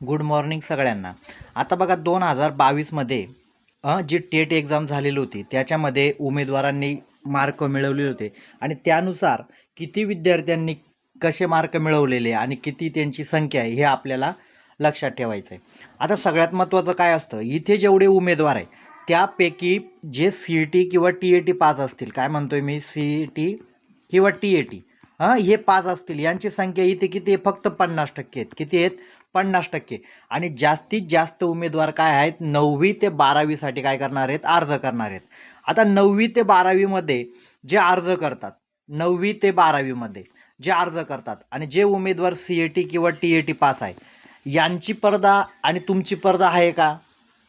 Good morning सगळ्यांना. आता बघा दोन हजार बावीसमध्ये जी टेट एक्झाम झालेली होती त्याच्यामध्ये उमेदवारांनी मार्क मिळवले होते. आणि त्यानुसार किती विद्यार्थ्यांनी कसे मार्क मिळवलेले आणि किती त्यांची संख्या आहे हे आपल्याला लक्षात ठेवायचं आहे आता सगळ्यात महत्त्वाचं काय असतं इथे जेवढे उमेदवार आहे त्यापैकी जे सी ई टी किंवा टी ए टी पास असतील काय म्हणतो आहे मी? सी ई टी किंवा टी ए टी हां हे पाच असतील यांची संख्या इथे किती आहे? फक्त पन्नास टक्के आहेत. किती आहेत? पन्नास टक्के. आणि जास्तीत जास्त उमेदवार काय आहेत? नववी ते बारावीसाठी काय करणार आहेत? अर्ज करणार आहेत. आता नववी ते बारावीमध्ये जे अर्ज करतात नववी ते बारावीमध्ये जे अर्ज करतात आणि जे उमेदवार सी ए टी किंवा टी ए टी पास आहे यांची स्पर्धा आणि तुमची स्पर्धा आहे का?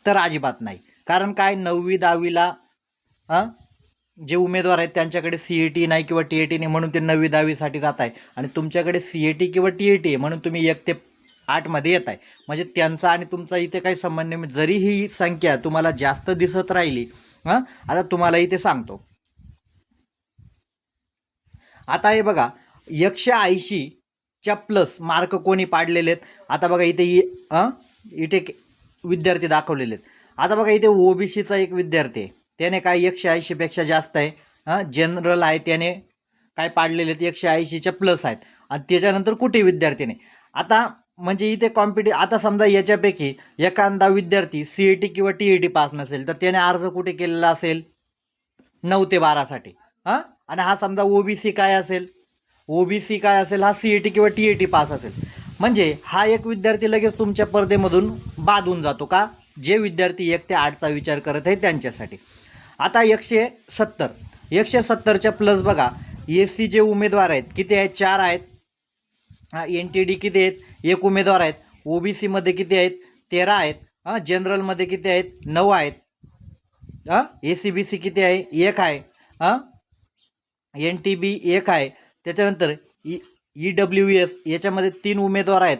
तर अजिबात नाही. कारण काय? नववी दहावीला हां जे उमेदवार आहेत त्यांच्याकडे सी ए टी नाही किंवा टी ए टी नाही म्हणून ते नववी दहावीसाठी जात आहे. आणि तुमच्याकडे सी ए टी किंवा टी ए टी आहे म्हणून तुम्ही एक ते आठमध्ये येत आहे. म्हणजे त्यांचा आणि तुमचा इथे काही संबंध नाही. म्हणजे जरी ही संख्या तुम्हाला जास्त दिसत राहिली हां आता तुम्हाला इथे सांगतो. आता हे बघा एकशे ऐंशीच्या प्लस मार्क कोणी पाडलेले आहेत? आता बघा इथे इथे विद्यार्थी दाखवलेले आहेत. आता बघा इथे ओबीसीचा एक विद्यार्थी आहे. त्याने काय एकशे ऐंशीपेक्षा जास्त आहे? हां जनरल आहे त्याने काय पाडलेले आहेत? एकशे ऐंशीच्या प्लस आहेत. आणि त्याच्यानंतर कुठे विद्यार्थीने आता म्हणजे इथे कॉम्पिटि आता समजा याच्यापैकी एखादा विद्यार्थी सी ई टी किंवा टी ई टी पास नसेल तर त्याने अर्ज कुठे केलेला असेल? नऊ ते बारासाठी. हां? आणि हा समजा ओबीसी काय असेल? ओबीसी काय असेल? हा सी ई टी किंवा टी ए टी पास असेल. म्हणजे हा एक विद्यार्थी लगेच तुमच्या पर्देमधून बाद होऊन जातो का? जे विद्यार्थी एक ते आठचा विचार करत आहे त्यांच्यासाठी. आता एकशे सत्तर. एकशे सत्तरच्या प्लस बघा एस सी जे उमेदवार आहेत किती आहेत? चार आहेत. हा एन टी डी किती आहेत? एक उमेदवार आहेत. ओ बी सीमध्ये किती आहेत? तेरा आहेत. हां जनरलमध्ये किती आहेत? नऊ आहेत. हां ए सी बी सी किती आहे? एक आहे. हां एन टी बी एक आहे. त्याच्यानंतर ई ई डब्ल्यू एस याच्यामध्ये तीन उमेदवार आहेत.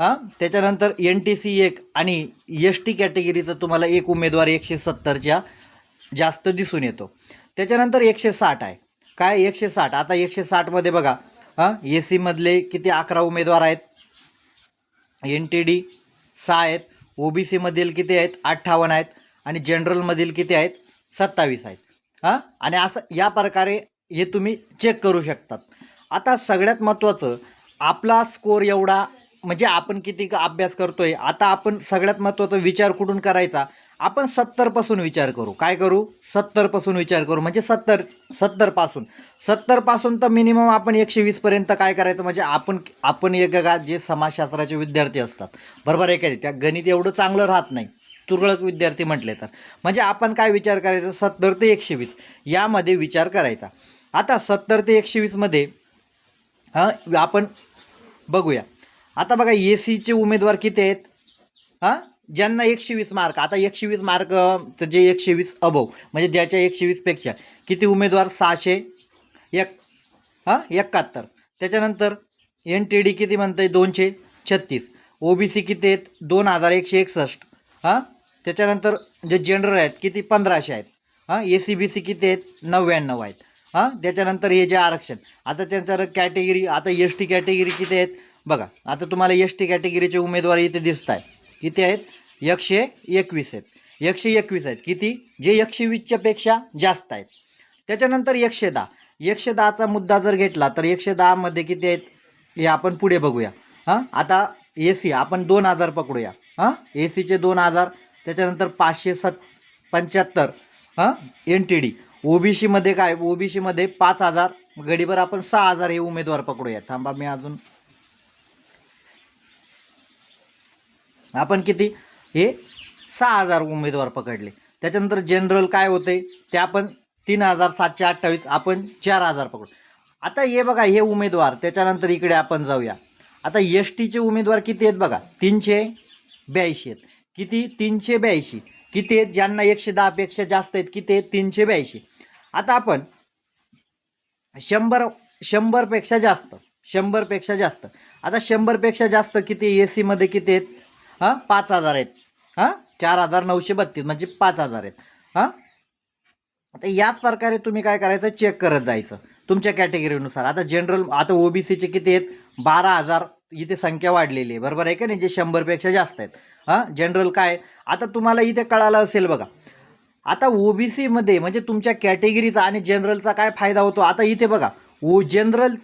हां त्याच्यानंतर एन टी सी एक आणि एस टी कॅटेगरीचा तुम्हाला एक उमेदवार एकशे सत्तरच्या जास्त दिसून येतो. त्याच्यानंतर एकशे साठ आहे. काय एकशे साठ? आता एकशे साठमध्ये बघा. हां ए सीमधले किती अकरा उमेदवार आहेत? एन टी डी सहा आहेत. ओ बी सीमधील किती आहेत? अठ्ठावन्न आहेत. आणि जनरलमधील किती आहेत? सत्तावीस आहेत. हां? आणि असं या प्रकारे हे तुम्ही चेक करू शकतात. आता सगळ्यात महत्त्वाचं आपला स्कोर एवढा म्हणजे आपण किती अभ्यास अभ्यास आहे आता आपण सगळ्यात महत्त्वाचा विचार कुठून करायचा? आपण सत्तरपासून विचार करू. काय करू? सत्तरपासून विचार करू. म्हणजे सत्तर सत्तरपासून सत्तरपासून तर मिनिमम आपण एकशे वीसपर्यंत काय करायचं? म्हणजे आपण आपण एक का जे समाजशास्त्राचे विद्यार्थी असतात. बरोबर आहे का नाही? त्या गणित एवढं चांगलं राहत नाही. तुरळक विद्यार्थी म्हटले तर. म्हणजे आपण काय विचार करायचा? सत्तर ते एकशे वीस. यामध्ये विचार करायचा. आता सत्तर ते एकशे वीसमध्ये हां आपण बघूया. आता बघा ए सीचे उमेदवार किती आहेत? हां? ज्यांना एकशे वीस मार्क आता एकशे वीस मार्क जे एकशे वीस अबव म्हणजे ज्याच्या एकशे वीसपेक्षा किती उमेदवार? सहाशे. एक हां? एकाहत्तर. त्याच्यानंतर एन टी डी किती म्हणतं आहे दोनशे छत्तीस. ओ बी सी किती आहेत? दोन हजार एकशे एकसष्ट. हां? त्याच्यानंतर जे जनरल आहेत किती? पंधराशे आहेत. हां? ए सी बी सी किती आहेत? नव्याण्णव आहेत. हां? त्याच्यानंतर हे जे आरक्षण आता त्यांचं कॅटेगरी आता एस टी कॅटेगरी किती आहेत? बघा आता तुम्हाला एस टी कॅटेगरीचे उमेदवार इथे दिसत आहेत किती आहेत? एकशे एकवीस आहेत. एकशे एकवीस आहेत. किती? जे एकशे वीसच्यापेक्षा जास्त आहेत. त्याच्यानंतर एकशे दहा. एकशे दहाचा मुद्दा जर घेतला तर एकशे दहामध्ये किती आहेत? हे आपण पुढे बघूया. हां? आता ए सी आपण दोन हजार पकडूया. हां? ए सीचे दोन हजार त्याच्यानंतर पाचशे सत पंच्याहत्तर हां? N T D. O B सीमध्ये काय? ओ बी सीमध्ये पाच हजार गडीभर आपण सहा हजार हे उमेदवार पकडूया. थांबा मी अजून आपण किती? हे सहा हजार उमेदवार पकडले. त्याच्यानंतर जनरल काय होते ते आपण तीन हजार सातशे अठ्ठावीस आपण चार हजार पकडू. आता हे बघा हे उमेदवार त्याच्यानंतर इकडे आपण जाऊया. आता एस टीचे उमेदवार किती आहेत बघा? तीनशे ब्याऐंशी आहेत. किती? तीनशे ब्याऐंशी. किती आहेत? ज्यांना एकशे दहापेक्षा जास्त आहेत किती आहेत? तीनशे ब्याऐंशी. आता आपण शंभर शंभरपेक्षा जास्त शंभरपेक्षा जास्त. आता शंभरपेक्षा जास्त किती? ए सीमध्ये किती आहेत? हां पाच हजार आहेत. हां? चार हजार नऊशे बत्तीस म्हणजे पाच हजार आहेत. हां? आता याच प्रकारे तुम्ही काय करायचं? चेक करत जायचं. तुमच्या कॅटेगरीनुसार आता जनरल आता ओ बी सीचे किती आहेत? बारा हजार इथे संख्या वाढलेली आहे. बरोबर आहे का नाही? जे शंभरपेक्षा जास्त आहेत. हां? जनरल काय? आता तुम्हाला इथे कळालं असेल बघा. आता ओबीसीमध्ये म्हणजे तुमच्या कॅटेगरीचा आणि जनरलचा काय फायदा होतो? आता इथे बघा. ओ जनरल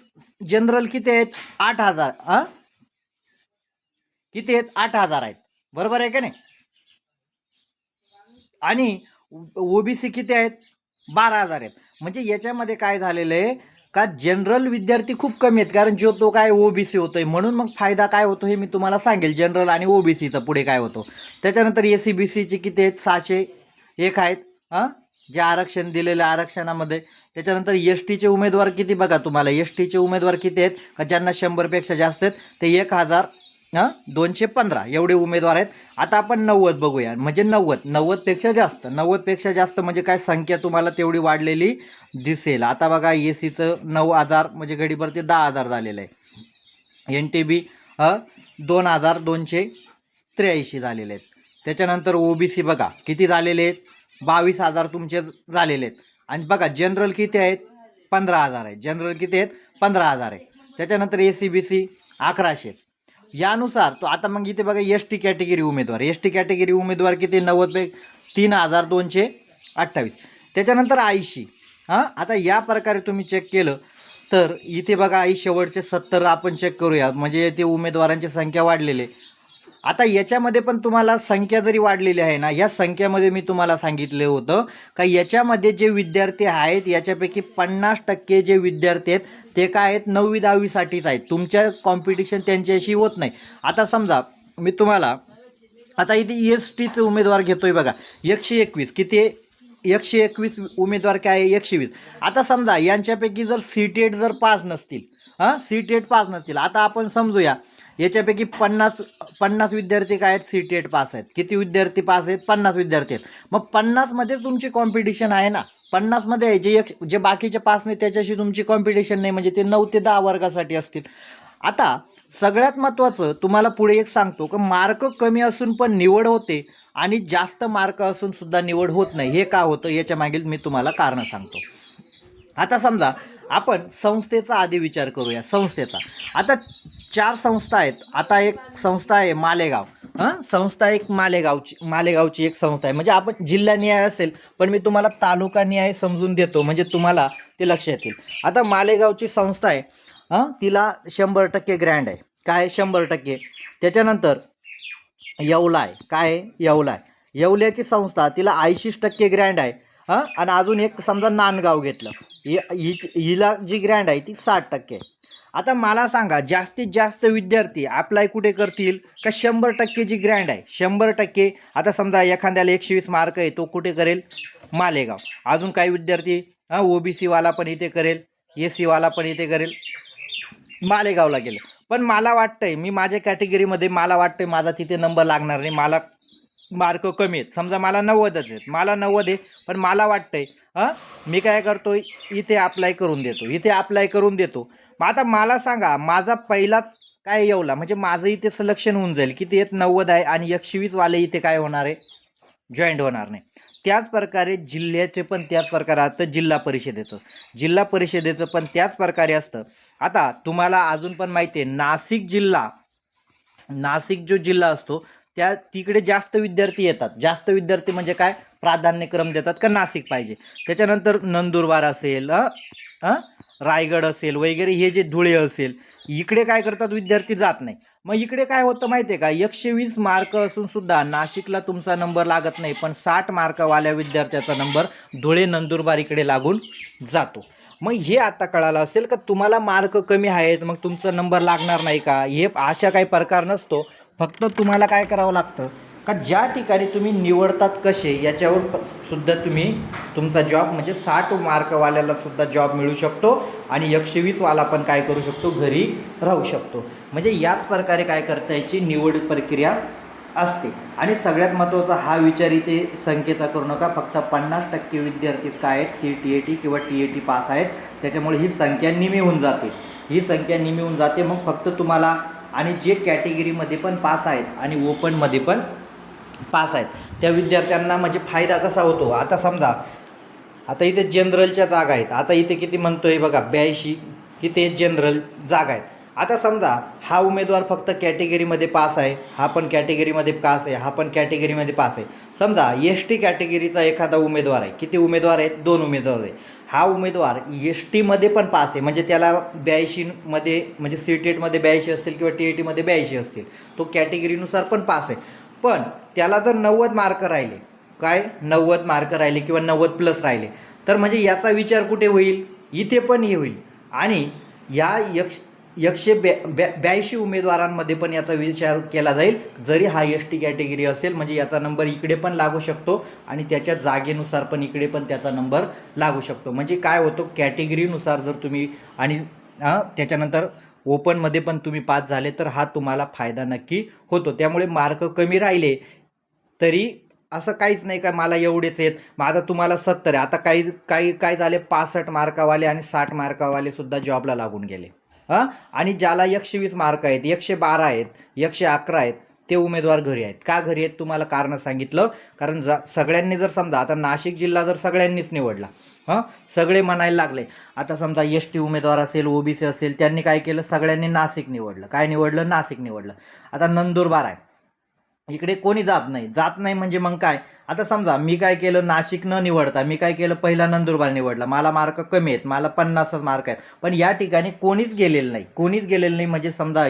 जनरल किती आहेत? आठ हजार. हां? किती आहेत? आठ हजार आहेत. बरोबर आहे का नाही? आणि ओबीसी किती आहेत? बारा हजार आहेत. म्हणजे याच्यामध्ये काय झालेलं आहे का जनरल विद्यार्थी खूप कमी आहेत. कारण जो तो काय ओबीसी होतोय. म्हणून मग फायदा काय होतो हे मी तुम्हाला सांगेल. जनरल आणि ओबीसीचा पुढे काय होतो. त्याच्यानंतर ए सी बी सीचे किती आहेत? सहाशे एक आहेत. हां? जे आरक्षण दिलेलं आरक्षणामध्ये. त्याच्यानंतर एस टीचे उमेदवार किती बघा तुम्हाला. एस टीचे उमेदवार किती आहेत? का ज्यांना शंभरपेक्षा जास्त आहेत? ते एक हजार हां? दोनशे पंधरा. एवढे उमेदवार आहेत. आता आपण नव्वद बघूया. म्हणजे नव्वद. नव्वदपेक्षा जास्त. नव्वदपेक्षा जास्त म्हणजे काय संख्या तुम्हाला तेवढी वाढलेली दिसेल. आता बघा ए सीचं नऊ हजार म्हणजे गडीवरती दहा हजार झालेलं आहे. एन टी बी दोन हजार दोनशे त्र्याऐंशी झालेले आहेत. त्याच्यानंतर ओ बी सी बघा किती झालेले आहेत? बावीस हजार तुमचे झालेले आहेत. आणि बघा जनरल किती आहेत? पंधरा हजार आहेत. जनरल किती आहेत? पंधरा हजार आहे त्याच्यानंतर ए सी बी सी अकराशे आहेत. यानुसार तो आता मग इथे बघा एस टी कॅटेगरी उमेदवार. एस टी कॅटेगरी उमेदवार किती? नव्वद पे तीन हजार दोनशे अठ्ठावीस. त्याच्यानंतर ऐंशी हां? आता या प्रकारे तुम्ही चेक केलं तर इथे बघा आई शेवटचे सत्तर आपण चेक करूया. म्हणजे ते उमेदवारांची संख्या वाढलेली आहे. आता याच्यामध्ये पण तुम्हाला संख्या जरी वाढलेली आहे ना या संख्यामध्ये मी तुम्हाला सांगितलं होतं का याच्यामध्ये जे विद्यार्थी आहेत याच्यापैकी पन्नास टक्के जे विद्यार्थी आहेत ते काय आहेत? नववी दहावीसाठीच आहेत. तुमच्या कॉम्पिटिशन त्यांच्याशी होत नाही. आता समजा मी तुम्हाला आता इथे एस टीचे उमेदवार घेतोय बघा. एकशे एकवीस. किती? एकशे एकवीस उमेदवार काय आहे? एकशे वीस. आता समजा यांच्यापैकी जर सी टेट जर पास नसतील हां? सी टेट पास नसतील. आता आपण समजूया. याच्यापैकी पन्नास पन्नास विद्यार्थी काय आहेत? सी टी एट पास आहेत. किती विद्यार्थी पास आहेत? पन्नास विद्यार्थी आहेत. मग पन्नासमध्ये तुमची कॉम्पिटिशन आहे ना? पन्नासमध्ये आहे जे एक जे बाकीचे पास नाही त्याच्याशी तुमची कॉम्पिटिशन नाही. म्हणजे ते नऊ ते दहा वर्गासाठी असतील. आता सगळ्यात महत्त्वाचं तुम्हाला पुढे एक सांगतो की मार्क कमी असून पण निवड होते आणि जास्त मार्क असून सुद्धा निवड होत नाही. हे का होतं? याच्या मागील मी तुम्हाला कारणं सांगतो. आता समजा आपण संस्थेचा आधी विचार करूया. संस्थेचा. आता चार संस्था आहेत. आता एक संस्था आहे मालेगाव. हां? संस्था एक मालेगावची मालेगावची एक संस्था आहे. म्हणजे आपण जिल्हानिहाय असेल पण मी तुम्हाला तालुका न्याय समजून देतो. म्हणजे तुम्हाला ते लक्षात येतील. आता मालेगावची संस्था आहे. हां? तिला शंभर टक्के ग्रँड आहे. काय शंभर टक्के. त्याच्यानंतर येवला आहे. काय आहे? येवला आहे. येवल्याची संस्था तिला ऐंशी टक्के ग्रँड आहे. हां? आणि अजून एक समजा नांदगाव घेतलं. ही हिच- हिला जी ग्रँड आहे ती साठ टक्के. आहे. आता मला सांगा जास्तीत जास्त विद्यार्थी अप्लाय कुठे करतील? का शंभर टक्के जी ग्रँड आहे शंभर टक्के आता समजा एखाद्याला एकशे वीस मार्क आहे तो कुठे करेल? मालेगाव. अजून काही विद्यार्थी हां ओ बी सीवाला पण इथे करेल ए सीवाला पण इथे करेल मालेगावला गेलं. पण मला वाटतंय मी माझ्या कॅटेगरीमध्ये मला वाटतंय माझा तिथे नंबर लागणार नाही. मला मार्क कमी आहेत. समजा मला नव्वदच आहेत. मला नव्वद आहे पण मला वाटतंय हां? मी काय करतो इथे अप्लाय करून देतो. इथे अप्लाय करून देतो. मग आता मला सांगा माझा पहिलाच काय येवला? म्हणजे माझं इथे सिलेक्शन होऊन जाईल. किती येत नव्वद आहे आणि एकशे वीसवाले इथे काय होणार आहे? जॉईंट होणार नाही. त्याच प्रकारे जिल्ह्याचे पण त्याच प्रकारे असतं जिल्हा परिषदेचं. जिल्हा परिषदेचं पण त्याच प्रकारे असतं. आता तुम्हाला अजून पण माहिती आहे नाशिक जिल्हा नाशिक जो जिल्हा असतो त्या तिकडे जास्त विद्यार्थी येतात. जास्त विद्यार्थी म्हणजे काय? प्राधान्यक्रम देतात का नाशिक पाहिजे. त्याच्यानंतर नंदुरबार असेल रायगड असेल वगैरे हे जे धुळे असेल इकडे काय करतात विद्यार्थी जात नाही. मग इकडे काय होतं माहिती आहे का? एकशे वीस मार्क असून सुद्धा नाशिकला तुमचा नंबर लागत नाही पण साठ मार्कवाल्या विद्यार्थ्याचा नंबर धुळे नंदुरबार इकडे लागून जातो. मग हे आता कळालं असेल का तुम्हाला मार्क कमी आहेत मग तुमचा नंबर लागणार नाही का? हे अशा काही प्रकार नसतो. फक्त तुम्हाला काय करावं लागतं? का ज्या ठिकाणी तुम्ही निवडतात कसे याच्यावर प- सुद्धा तुम्ही तुमचा जॉब म्हणजे साठ मार्कवाल्याला सुद्धा जॉब मिळू शकतो आणि एकशे वीसवाला पण काय करू शकतो घरी राहू शकतो. म्हणजे याच प्रकारे काय करता याची निवड प्रक्रिया असते. आणि सगळ्यात महत्त्वाचा हा विचार इथे संख्येचा करू नका. फक्त पन्नास टक्के विद्यार्थीच काय आहेत? सी टी ए टी किंवा टी ए टी पास आहेत. त्याच्यामुळे ही संख्या निमी होऊन जाते. ही संख्या निमी होऊन जाते. मग फक्त तुम्हाला आणि जे कॅटेगरीमध्ये पण पास आहेत आणि ओपनमध्ये पण पास आहेत. त्या विद्यार्थ्यांना म्हणजे फायदा कसा होतो? आता समजा आता इथे जनरलच्या जागा आहेत. आता इथे किती म्हणतो आहे बघा ब्याऐंशी किती जनरल जागा आहेत. आता समजा हा उमेदवार फक्त कॅटेगरीमध्ये पास आहे हा पण कॅटेगरीमध्ये पास आहे हा पण कॅटेगरीमध्ये पास आहे. समजा एस टी कॅटेगरीचा एखादा उमेदवार आहे. किती उमेदवार आहेत? दोन उमेदवार आहे हा उमेदवार एस टीमध्ये पण पास आहे. म्हणजे त्याला ब्याऐंशीमध्ये म्हणजे सी टी एटमध्ये ब्याऐंशी असतील किंवा टी ए टीमध्ये ब्याऐंशी असतील तो कॅटेगरीनुसार पण पास आहे. पण त्याला जर नव्वद मार्क राहिले काय? नव्वद मार्क राहिले किंवा नव्वद प्लस राहिले तर म्हणजे याचा विचार कुठे होईल? इथे पण हे होईल. आणि या यक्ष एकशे ब्या ब्या ब्याऐंशी उमेदवारांमध्ये पण याचा विचार केला जाईल. जरी हा एस टी कॅटेगरी असेल म्हणजे याचा नंबर इकडे पण लागू शकतो आणि त्याच्या जागेनुसार पण इकडे पण त्याचा नंबर लागू शकतो. म्हणजे काय होतो? कॅटेगरीनुसार जर तुम्ही आणि त्याच्यानंतर ओपनमध्ये पण तुम्ही पास झाले तर हा तुम्हाला फायदा नक्की होतो. त्यामुळे मार्क कमी राहिले तरी असं काहीच नाही का मला एवढेच आहेत. मग आता तुम्हाला सत्तर आहे. आता काही काही काय झाले? पासष्ट मार्कावाले आणि साठ मार्कावाले सुद्धा जॉबला लागून गेले. हां? आणि ज्याला एकशे वीस मार्क आहेत एकशे बारा आहेत एकशे अकरा आहेत ते उमेदवार घरी आहेत. का घरी आहेत तुम्हाला कारण सांगितलं? कारण जा सगळ्यांनी जर समजा आता नाशिक जिल्हा जर सगळ्यांनीच निवडला हां? सगळे म्हणायला लागले. आता समजा एस टी उमेदवार असेल ओबीसी असेल त्यांनी काय केलं? सगळ्यांनी नाशिक निवडलं. काय निवडलं? नाशिक निवडलं. आता नंदुरबार आहे. इकडे कोणी जात नाही. जात नाही म्हणजे मग काय? आता समजा मी काय केलं? नाशिक न निवडता मी काय केलं? पहिला नंदुरबार निवडला. मला मार्क कमी आहेत. मला पन्नासच मार्क आहेत. पण या ठिकाणी कोणीच गेलेलं नाही. कोणीच गेलेलं नाही म्हणजे समजा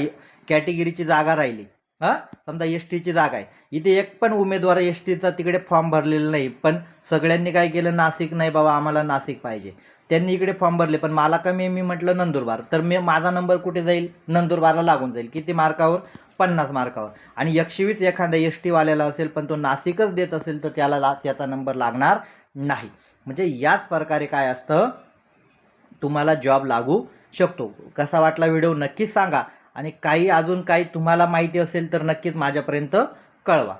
कॅटेगरीची जागा राहिली. हां? समजा एस टीची जागा आहे. इथे एक पण उमेदवार एस टीचा तिकडे फॉर्म भरलेला नाही पण सगळ्यांनी काय केलं? नाशिक नाही बाबा आम्हाला नाशिक पाहिजे. त्यांनी इकडे फॉर्म भरले पण मला कमी मी म्हटलं नंदुरबार. तर मी माझा नंबर कुठे जाईल? नंदुरबारला लागून जाईल. किती मार्कावर? पन्नास मार्कावर. आणि एकशे वीस एखादा एस टीवाल्याला असेल पण तो नाशिकच देत असेल तर त्याला ला त्याचा नंबर लागणार नाही. म्हणजे याच प्रकारे काय असतं? तुम्हाला जॉब लागू शकतो. कसा वाटला व्हिडिओ नक्कीच सांगा. आणि काही अजून काही तुम्हाला माहिती असेल तर नक्कीच माझ्यापर्यंत कळवा.